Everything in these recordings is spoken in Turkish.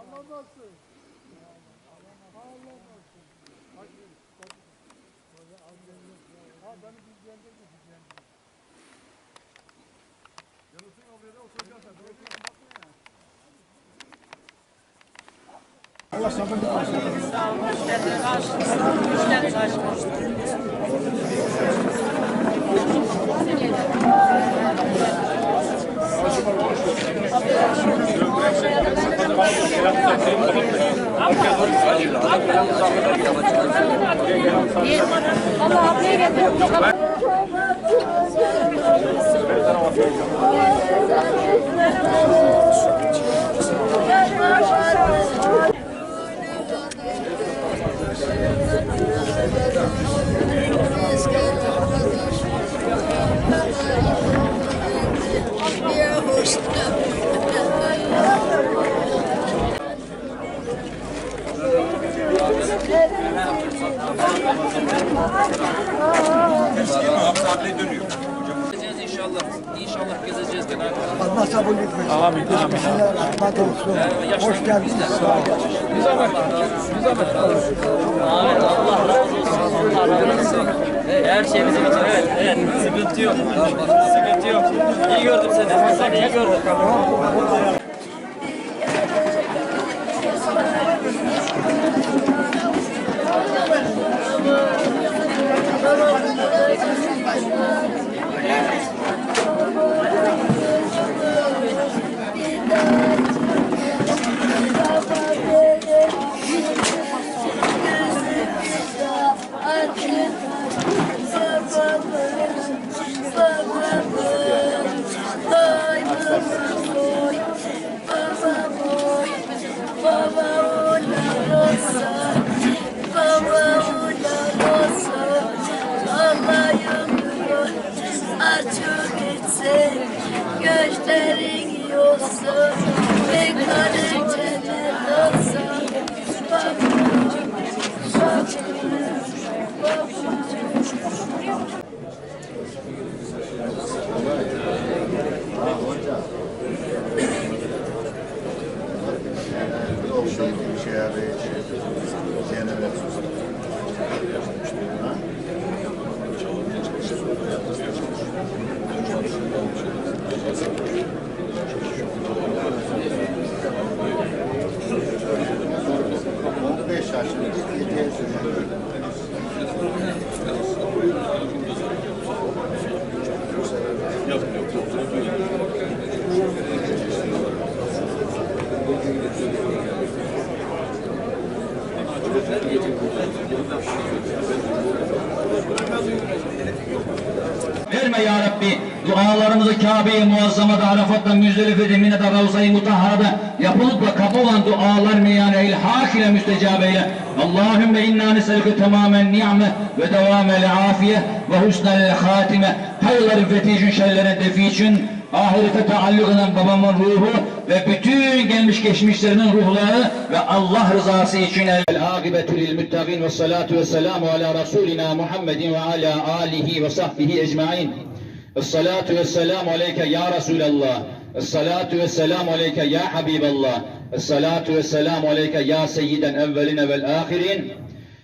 Anlamazsın. Anlamazsın. Hadi. Ha beni bilgilendir mi bilgilendir. Yanıtın oraya da? Allah sabır versin. Sağ olun. Hoş geldiniz. Hoş geldiniz. Allah ablaya getir. Gezeceğiz inşallah. İnşallah gezeceğiz beraber. Allah sabır versin. Amin, amin. Rahmet olsun. Hoş geldiniz. Her şey bizim için. Evet. Evet. Sıkıntı yok. Sıkıntı yok. İyi gördüm seni. Seni iyi gördüm. Göçlerin yolsun Bir kadeh cennet olsun Verme ya Rabbi dualarımızı Kabe-i Muazzama'da Arafat'ta Müzdelife'de Mine'de Ravza-i Mutahhara'da yapılıp da kabul dualar meyane ilhak ile müstecab eyle. Allahümme inna neselüke tamamen ni'me ve devamel afiye ve husnel hatime. Hayırların fethi için, şerlerin defi için, ahirete taalluk eden babamın ruhu ve bütün gelmiş geçmişlerinin ruhları ve Allah rızası için el akibetü lil muttaqin ve salatu ve selamu ala Resulina Muhammedin ve ala alihi ve sahbihi ecmain. Esselatu ve selamu aleyke ya Resulallah. Esselatu ve selamu aleyke ya Habiballah. Esselatu ve selamu aleyke ya seyyiden evveline vel ahirin.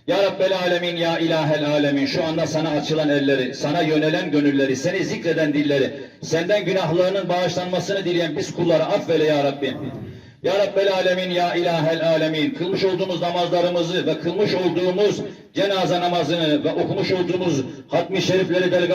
Ya Rabbel Alemin, Ya İlahel Alemin, şu anda sana açılan elleri, sana yönelen gönülleri, seni zikreden dilleri, senden günahlarının bağışlanmasını dileyen biz kulları affeyle Ya Rabbi. Ya Rabbel Alemin, Ya İlahel Alemin, kılmış olduğumuz namazlarımızı ve kılmış olduğumuz cenaze namazını ve okumuş olduğumuz hatmi şerifleri